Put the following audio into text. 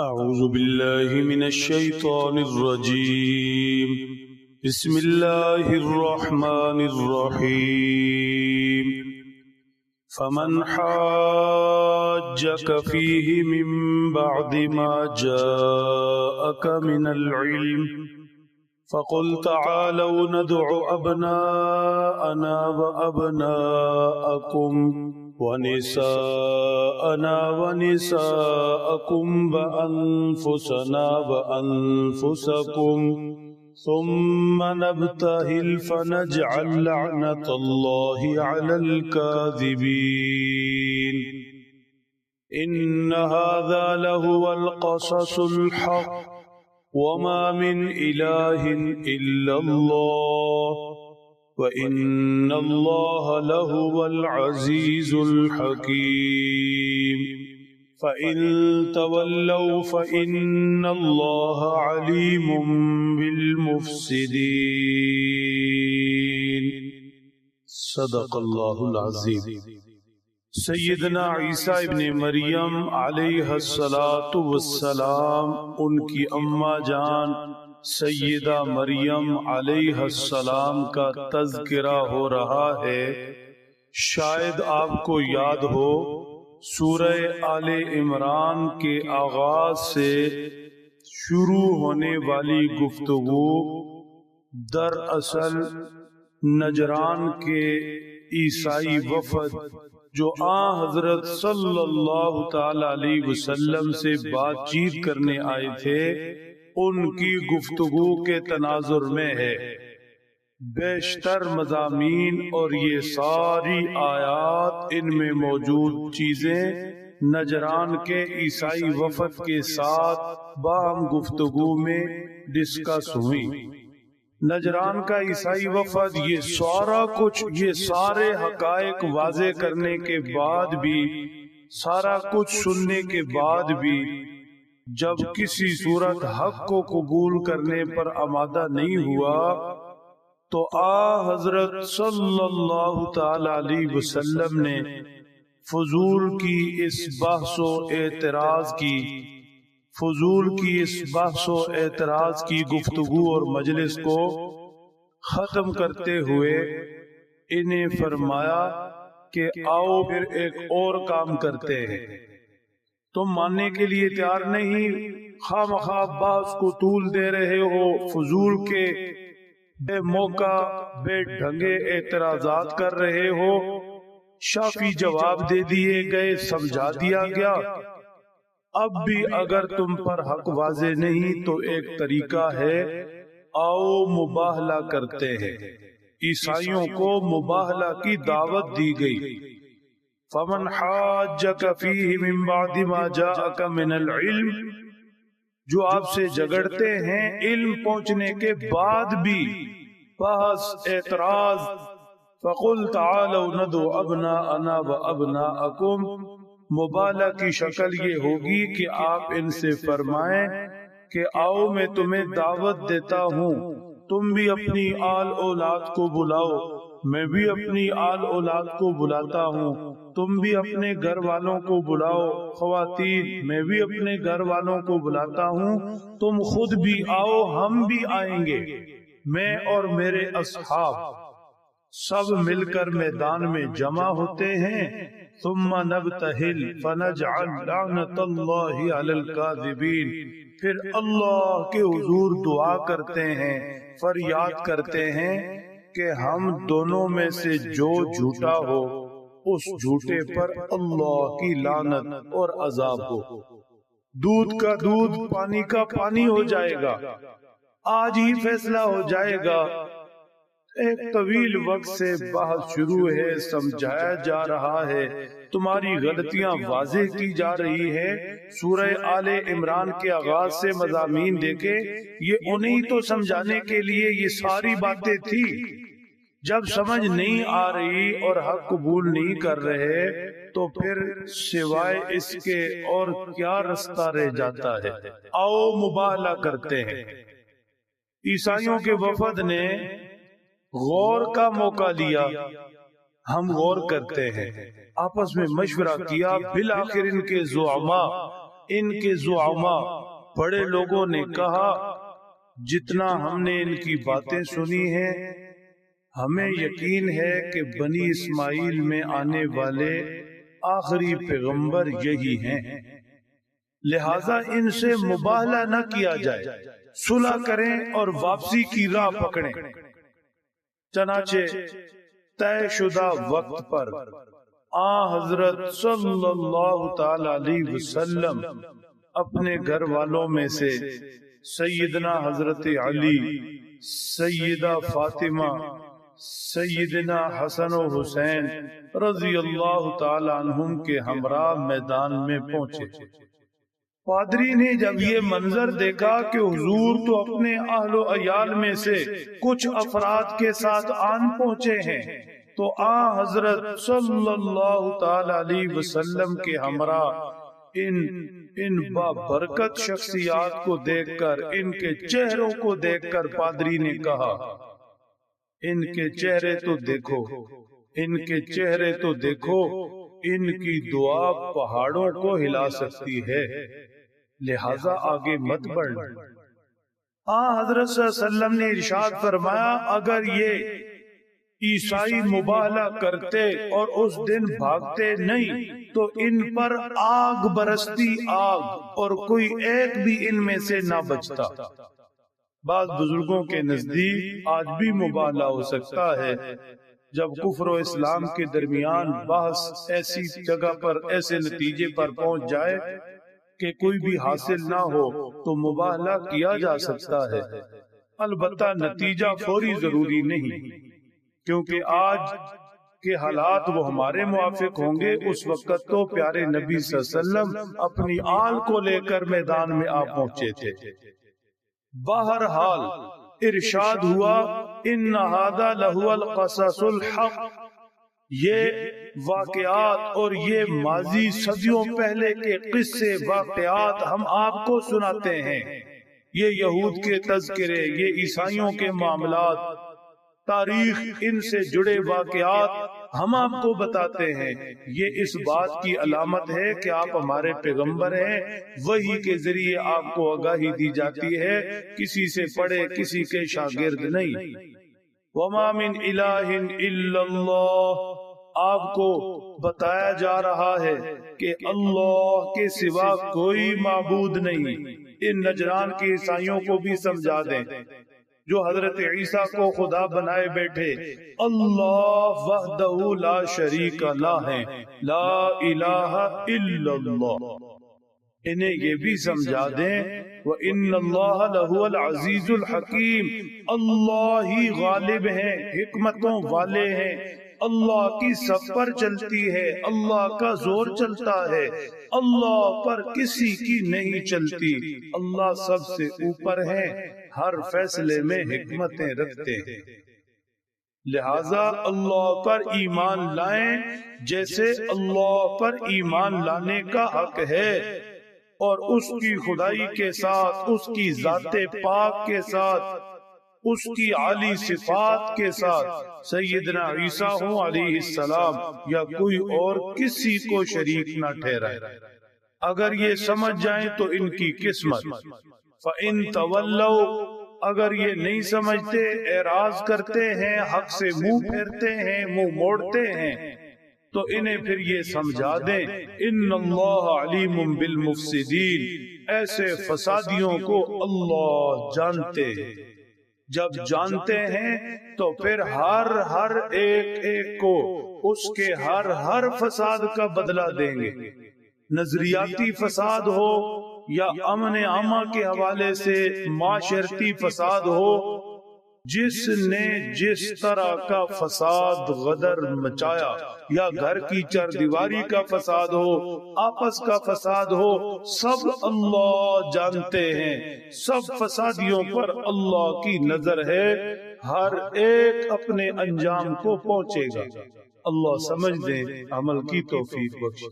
أعوذ بالله من الشيطان الرجيم. بسم الله الرحمن الرحيم. فمن حاجك فيه من بعد ما جاءك من العلم فقل تعالوا ندع أبناءنا وأبناءكم ونساءنا ونساءكم وأنفسنا وأنفسكم ثم نبتهل فنجعل لعنة الله على الكاذبين. إن هذا لهو القصص الحق. وما من إله إلا الله. وإن الله لهو العزيز الحكيم. فإن تولوا فإن الله عليم بالمفسدين. صدق الله العظيم. سیدنا عیسیٰ ابن مریم علیہ السلام ان کی اماں جان سیدہ مریم علیہ السلام کا تذکرہ ہو رہا ہے۔ شاید آپ کو یاد ہو، سورہ آل عمران کے آغاز سے شروع ہونے والی گفتگو دراصل نجران کے عیسائی وفد جو آ حضرت صلی اللہ تعالی علیہ وسلم سے بات چیت کرنے آئے تھے، ان کی گفتگو کے تناظر میں ہے۔ بیشتر مضامین اور یہ ساری آیات ان میں موجود چیزیں نجران کے عیسائی وفد کے ساتھ باہم گفتگو میں ڈسکس ہوئی نجران کا عیسائی وفد، یہ سارا کچھ، یہ سارے حقائق واضح کرنے کے بعد بھی، سارا کچھ سننے کے بعد بھی، جب کسی صورت حق کو قبول کرنے پر آمادہ نہیں ہوا، تو آ حضرت صلی اللہ تعالی علیہ وسلم نے فضول کی اس بحث و اعتراض کی۔ فضول کی اس بحث و اعتراض کی گفتگو اور مجلس کو ختم کرتے ہوئے انہیں فرمایا کہ آؤ پھر ایک اور کام کرتے ہیں۔ تم ماننے کے لیے تیار نہیں خواہ مخواہ بحث کو طول دے رہے ہو فضول کے بے موقع بے ڈھنگے اعتراضات کر رہے ہو۔ شافی جواب دے دیے گئے سمجھا دیا گیا۔ اب بھی اگر تم پر حق واضح نہیں تو ایک طریقہ ہے آؤ مباہلہ کرتے ہیں۔ عیسائیوں کو مباہلہ کی دعوت دی گئی۔ فمن حاجک فیہ من بعد ما جاءک من العلم جو آپ سے جگڑتے ہیں علم پہنچنے کے بعد بھی۔ بحث اعتراض۔ فقل تعالوا ندو ابناءنا و ابناءکم مبالہ کی شکل یہ ہوگی کہ آپ ان سے فرمائیں کہ آؤ میں تمہیں دعوت دیتا ہوں۔ تم بھی اپنی آل اولاد کو بلاؤ۔ میں بھی اپنی آل اولاد کو بلاتا ہوں۔ تم بھی اپنے گھر والوں کو بلاؤ۔ خواتین، میں بھی اپنے گھر والوں کو بلاتا ہوں۔ تم خود بھی آؤ، ہم بھی آئیں گے۔ میں اور میرے اصحاب سب مل کر میدان میں جمع ہوتے ہیں۔ ثم نبتہل فنجعل لعنت اللہ علی الكاذبین پھر اللہ کے حضور دعا کرتے ہیں، فریاد کرتے ہیں کہ ہم دونوں میں سے جو جھوٹا ہو، اس جھوٹے پر اللہ کی لعنت اور عذاب ہو۔ دودھ کا دودھ پانی کا پانی ہو جائے گا۔ آج ہی فیصلہ ہو جائے گا ایک طویل وقت سے بحث شروع ہے، سمجھایا جا رہا ہے۔ تمہاری غلطیاں واضح کی جا رہی ہے سورہ آل عمران کے آغاز سے مضامین دیکھے یہ انہیں تو سمجھانے کے لیے یہ ساری باتیں تھی۔ جب سمجھ نہیں آ رہی اور حق قبول نہیں کر رہے، تو پھر سوائے اس کے اور کیا رستہ رہ جاتا ہے؟ آؤ مباہلہ کرتے ہیں۔ عیسائیوں کے وفد نے غور کا موقع لیا۔ ہم غور کرتے ہیں۔ آپس میں مشورہ کیا۔ بالآخر ان کے زعما ان کے زعما بڑے لوگوں نے کہا جتنا ہم نے ان کی باتیں سنی ہیں ہمیں یقین ہے کہ بنی اسماعیل میں آنے والے آخری پیغمبر یہی ہیں۔ لہذا ان سے مباہلہ نہ کیا جائے۔ صلح کریں اور واپسی کی راہ پکڑیں۔ چنانچہ طے شدہ وقت پر آ حضرت صلی اللہ تعالی علیہ وسلم اپنے گھر والوں میں سے سیدنا حضرت علی، سیدہ فاطمہ، سیدنا حسن و حسین رضی اللہ تعالی عنہم کے ہمراہ میدان میں پہنچے۔ پادری نے جب یہ منظر دیکھا کہ حضور تو اپنے اہل و عیال میں سے کچھ افراد کے ساتھ آن پہنچے ہیں، تو آ حضرت صلی اللہ تعالی علیہ وسلم کے ہمراہ ان ان برکت شخصیات کو دیکھ کر، ان کے چہروں کو دیکھ کر پادری نے کہا، ان کے چہرے تو دیکھو، ان کے چہرے تو دیکھو، ان کی دعا پہاڑوں کو ہلا سکتی ہے۔ لہذا آگے مت بڑھ۔ حضرت صلی اللہ علیہ وسلم نے ارشاد فرمایا اگر یہ عیسائی مباہلہ کرتے اور اس دن بھاگتے نہیں تو ان پر آگ برستی آگ اور کوئی ایک بھی ان میں سے نہ بچتا۔ بعض بزرگوں کے نزدیک آج بھی مباہلہ ہو سکتا ہے۔ جب کفر و اسلام کے درمیان بحث ایسی جگہ پر ایسے نتیجے پر پہنچ جائے کہ کوئی بھی حاصل نہ ہو تو مباہلہ کیا جا سکتا ہے۔ البتہ نتیجہ فوری ضروری نہیں، کیونکہ آج کے حالات وہ ہمارے موافق ہوں گے۔ اس وقت تو پیارے نبی صلی اللہ علیہ وسلم اپنی آل کو لے کر میدان میں آ پہنچے تھے۔ بہرحال ارشاد ہوا، ان لہو القصص الحق یہ واقعات اور یہ ماضی صدیوں پہلے کے قصے واقعات ہم آپ کو سناتے ہیں۔ یہ یہود کے تذکرے یہ عیسائیوں کے معاملات۔ تاریخ ان سے جڑے واقعات ہم آپ کو بتاتے ہیں۔ یہ اس بات کی علامت ہے کہ آپ ہمارے پیغمبر ہیں۔ وہی کے ذریعے آپ کو آگاہی دی جاتی ہے۔ کسی سے پڑھے کسی کے شاگرد نہیں۔ وما من الہ الا اللہ آپ کو بتایا جا رہا ہے کہ اللہ کے سوا کوئی معبود نہیں۔ ان نجران کے عیسائیوں کو بھی سمجھا دیں۔ جو حضرت عیسیٰ کو خدا بنائے بیٹھے۔ اللہ وحدہ لا شریک لا ہے۔ لا الہ الا اللہ۔ انہیں یہ بھی سمجھا دیں۔ وَإِنَّ اللَّهَ لَهُوَ الْعَزِيزُ الْحَكِيمُ اللہ ہی غالب ہیں، حکمتوں والے ہیں۔ اللہ کی سب پر چلتی ہے اللہ کا زور چلتا ہے اللہ پر کسی کی نہیں چلتی۔ اللہ سب سے اوپر ہے ہر فیصلے میں حکمتیں رکھتے ہیں۔ لہذا اللہ پر ایمان لائیں جیسے اللہ پر ایمان لانے کا حق ہے۔ اور اس کی خدائی کے ساتھ اس کی ذات پاک کے ساتھ اس کی عالی صفات کے ساتھ سیدنا عیسیٰ ہوں علیہ السلام یا کوئی اور کسی کو شریک نہ ٹھہرائے۔ اگر یہ سمجھ جائیں تو ان کی قسمت۔ فَإِن تَوَلَّوْا، اگر یہ نہیں سمجھتے، اعراض کرتے ہیں، حق سے منہ پھیرتے ہیں، منہ موڑتے ہیں، تو انہیں پھر یہ سمجھا دیں۔ ان اللہ علیم بالمفسدین ایسے فسادیوں کو اللہ جانتے ہیں۔ جب جانتے ہیں تو پھر ہر ہر ایک ایک کو اس کے ہر ہر فساد کا بدلہ دیں گے۔ نظریاتی فساد ہو یا امن عامہ کے حوالے سے معاشرتی فساد ہو جس نے جس طرح کا فساد غدر مچایا یا گھر کی چر دیواری کا فساد ہو آپس کا فساد ہو سب اللہ جانتے ہیں سب فسادیوں پر اللہ کی نظر ہے ہر ایک اپنے انجام کو پہنچے گا۔ اللہ سمجھ دیں عمل کی توفیق بخش